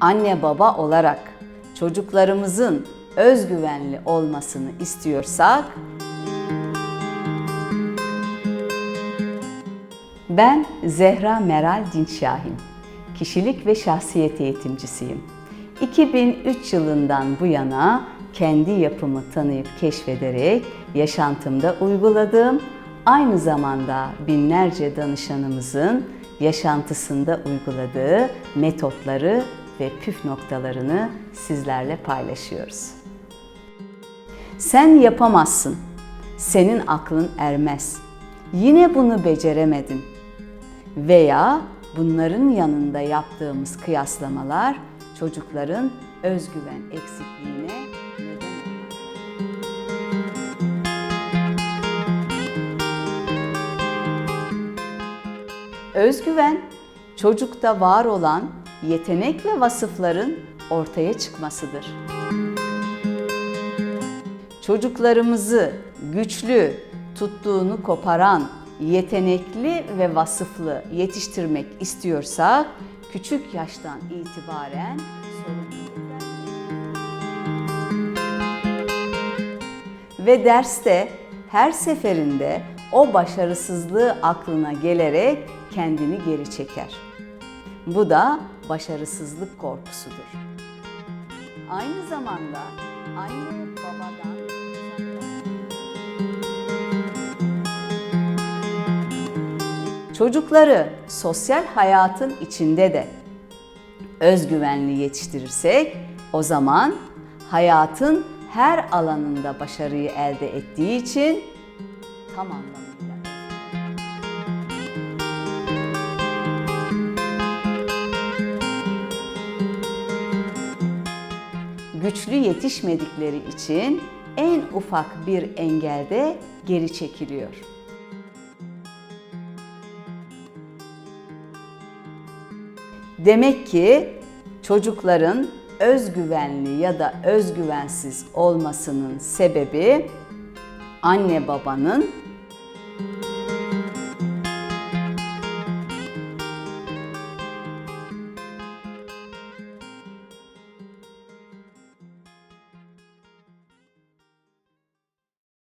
Anne baba olarak çocuklarımızın özgüvenli olmasını istiyorsak Ben Zehra Meral Dinçşahin. Kişilik ve şahsiyet eğitimcisiyim. 2003 yılından bu yana kendi yapımı tanıyıp keşfederek yaşantımda uyguladığım, aynı zamanda binlerce danışanımızın yaşantısında uyguladığı metotları ve püf noktalarını sizlerle paylaşıyoruz. Sen yapamazsın. Senin aklın ermez. Yine bunu beceremedin. Veya bunların yanında yaptığımız kıyaslamalar çocukların özgüven eksikliğine. Özgüven çocukta var olan yetenek ve vasıfların ortaya çıkmasıdır. Çocuklarımızı güçlü, tuttuğunu koparan, yetenekli ve vasıflı yetiştirmek istiyorsak küçük yaştan itibaren ve derste her seferinde o başarısızlığı aklına gelerek kendini geri çeker. Bu da başarısızlık korkusudur. Aynı zamanda anne babadan Çocukları sosyal hayatın içinde de özgüvenli yetiştirirsek o zaman hayatın her alanında başarıyı elde ettiği için tam anlamıyla güçlü yetişmedikleri için en ufak bir engelde geri çekiliyor. Demek ki çocukların özgüvenli ya da özgüvensiz olmasının sebebi anne babanın